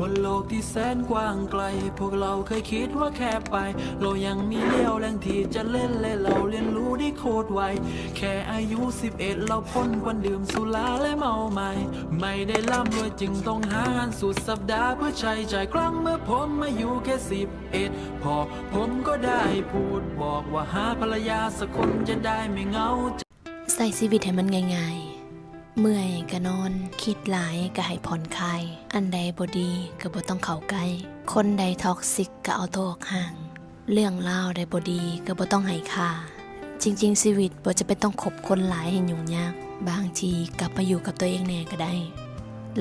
บนโลกที่แสนกว้างไกล พวกเราเคยคิดว่าแค่ไป เรายังมีเลี้ยวแรงที่จะเล่นและเราเรียนรู้ได้โคตรไว แค่อายุ 11 เราพ้นวันดื่มสุราและเมาใหม่ ไม่ได้ร่ำรวยจึงต้องหางานสุดสัปดาห์เพื่อใช้จ่ายครั้งเมื่อผมมาอยู่แค่ 11 พอผมก็ได้พูดบอกว่าหาภรรยาสักคนจะได้ไม่เหงา ใส่ชีวิตให้มันง่ายๆ เมื่อยก็นอน คิดหลายก็ให้ผ่อนคลาย อันใดบดีก็บ่ต้องเข้าใกล้ คนใดท็อกซิกก็เอาตัวออกห่าง เรื่องเล่าใดบดีก็บ่ต้องให้ค่า จริง ๆ ชีวิตบ่จะเป็นต้องคบคนหลายให้ยุ่งยาก บางทีกลับมาอยู่กับตัวเองแน่ก็ได้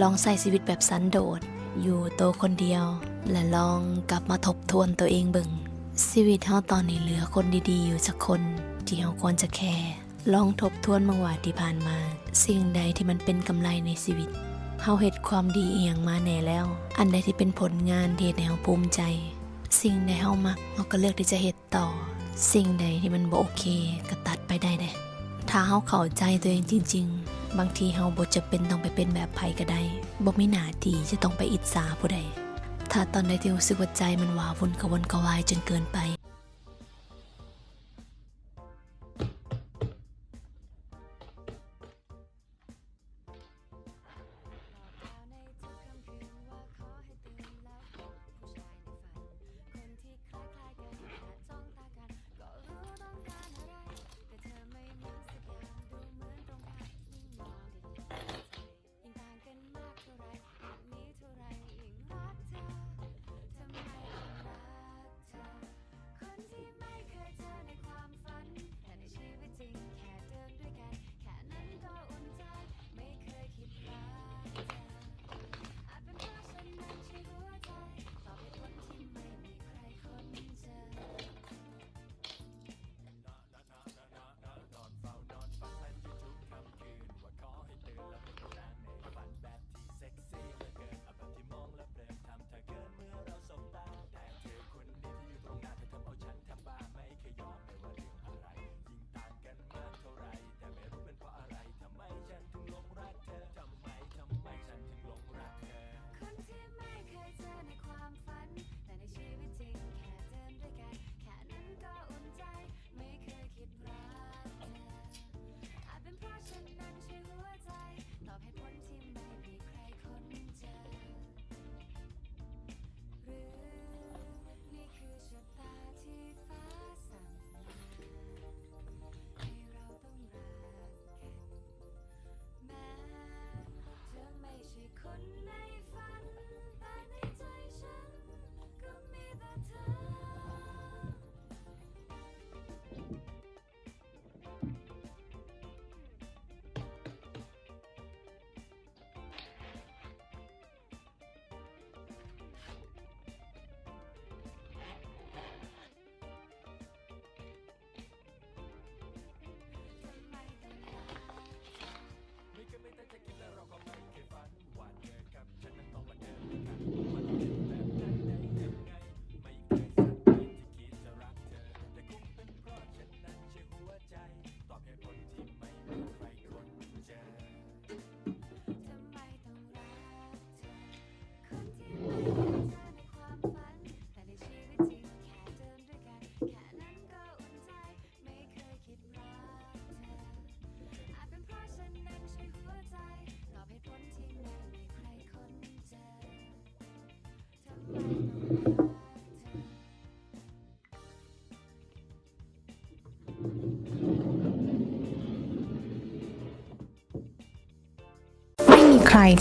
ลองใส่ชีวิตแบบสันโดษ อยู่โตวคนเดียว และลองกลับมาทบทวนตัวเองเบิ่งชีวิตเฮาตอนนี้เหลือคนดีๆ อยู่สักคนที่เฮาควรจะแคร์ ลองทบทวนบางว่าที่ผ่านมา สิ่งใดที่มันเป็นกำไรในชีวิตเฮาเฮ็ดความดีเอียงมาแน่แล้ว อันใดที่เป็นผลงานที่เฮ็ดให้เฮาภูมิใจ สิ่งใดเฮามักเฮาก็เลือกที่จะเฮ็ดต่อ สิ่งใดที่มันบ่โอเคก็ตัดไปได้เด้ถ้าเฮาเข้าใจตัวเองจริง ๆ บางทีเฮาบ่จะเป็นต้องไปเป็นแบบไผก็ได้บ่มีหน้าที่จะต้องไปอิจฉาผู้ใดถ้าตอนใดที่รู้สึกว่าใจมันวาวุ่นกระวนกระวายจนเกินไป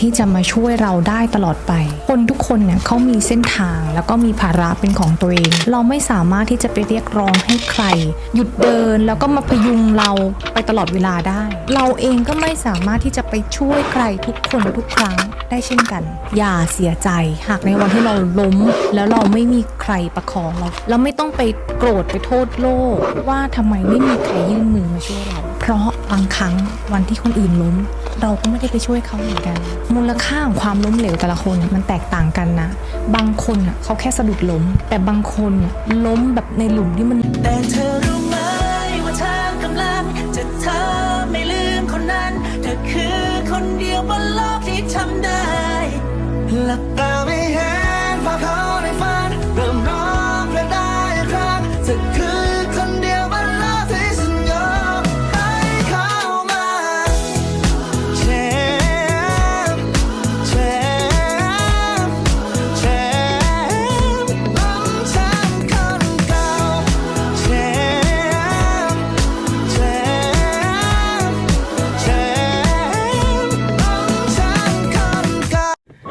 ที่จะมาช่วยเราได้ตลอดไป คนทุกคนเนี่ยเขามีเส้นทางแล้วก็มีภาระเป็นของตัวเอง เราไม่สามารถที่จะไปเรียกร้องให้ใคร หยุดเดินแล้วก็มาพยุงเราไปตลอดเวลาได้ เราเองก็ไม่สามารถที่จะไปช่วยใครทุกคนทุกครั้งได้เช่นกัน อย่าเสียใจ หากในวันที่เราล้ม แล้วเราไม่มีใครประคองเราเราไม่ต้องไปโกรธไปโทษโลก ว่าทำไมไม่มีใครยื่นมือมาช่วยเรา เพราะบางครั้งวันที่คนอื่นล้ม เราก็ไม่ได้ไปช่วยเขาเหมือนกัน มูลค่าของความล้มเหลวแต่ละคนมันแตกต่างกันนะ บางคนเขาแค่สะดุดล้ม แต่บางคนล้มแบบในหลุมที่มันแต่เธอรู้ไหมว่าเธอกำลังจะเธอไม่ลืมคนนั้น เธอคือคนเดียวบนโลกที่ทำได้หลับตา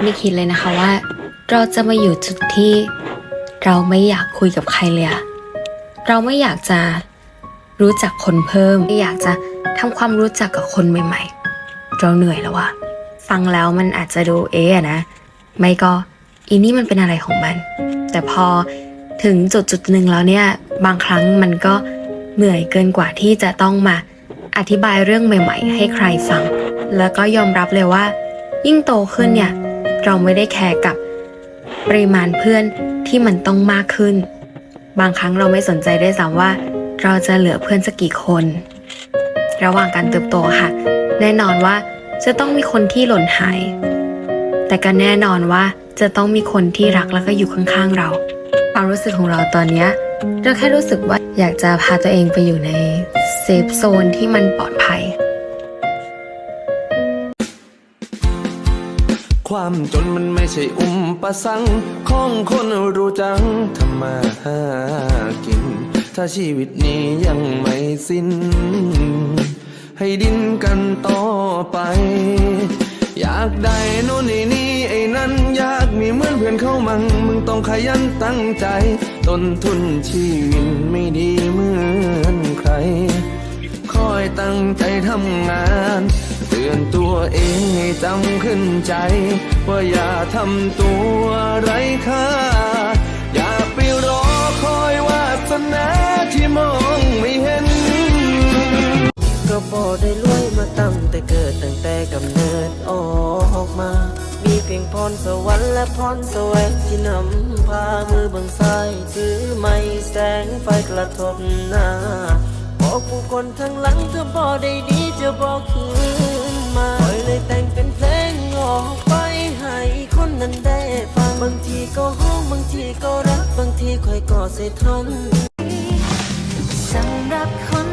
ไม่คิดเลยนะคะว่า เราจะมาอยู่จุดที่ เราไม่อยากคุยกับใครเลยอะเราไม่อยากจะรู้จักคนเพิ่มไม่อยากจะทำความรู้จักกับคนใหม่ ๆ เราเหนื่อยแล้วอะฟังแล้วมันอาจจะดูเอ๊ะนะ ไม่ก็อีนี่มันเป็นอะไรของมัน แต่พอถึงจุดจุดหนึ่งแล้วเนี่ย บางครั้งมันก็เหนื่อยเกินกว่าที่จะต้องมาอธิบายเรื่องใหม่ ๆ ให้ใครฟัง แล้วก็ยอมรับเลยว่า ยิ่งโตขึ้นเนี่ย เราไม่ได้แคร์กับปริมาณเพื่อนที่มันต้องมากขึ้น บางครั้งเราไม่สนใจได้วยซ้ำว่า เราจะเหลือเพื่อนสักกี่คน ระหว่างการเติบโตค่ะ แน่นอนว่าจะต้องมีคนที่หล่นหาย แต่ก็แน่นอนว่าจะต้องมีคนที่รักแล้วก็อยู่ข้างๆเรา ความรู้สึกของเราตอนนี้เราแค่รู้สึกว่าอยากจะพาตัวเองไปอยู่ในเซฟโซนที่มันปลอดภัย ความจนมันไม่ใช่อุมประสังค์ของคนรู้จังทำมาหากิน ถ้าชีวิตนี้ยังไม่สิ้น ให้ดิ้นกันต่อไป อยากได้โน่นนี่นี่ไอ้นั้นอยากมีเหมือนเพื่อนเข้ามัง มึงต้องขยันตั้งใจต้นทุนชีวิตไม่ดีเหมือนใคร คอยตั้งใจทำงาน ตัวเองให้จำขึ้นใจ ว่าอย่าทำตัวไร้ค่า อย่าไปรอคอยวาสนาที่มองไม่เห็น ก็บอได้รวยมาตั้งแต่เกิดตั้งแต่กำเนิดออกมา มีเพียงพรสวรรค์และพรสวงที่นำพามือบังซ้ายถือไม่แสงไฟกระทบหน้าบอกผู้คนทั้งหลังถ้าบอได้ดีจะบอกคืน มาปล่อยเลยแต่งเป็นเพลงออกไปให้คนนั้นได้ฟัง บางทีก็ห้องบางทีก็รัก บางทีคอยก็เสียทนสำหรับคน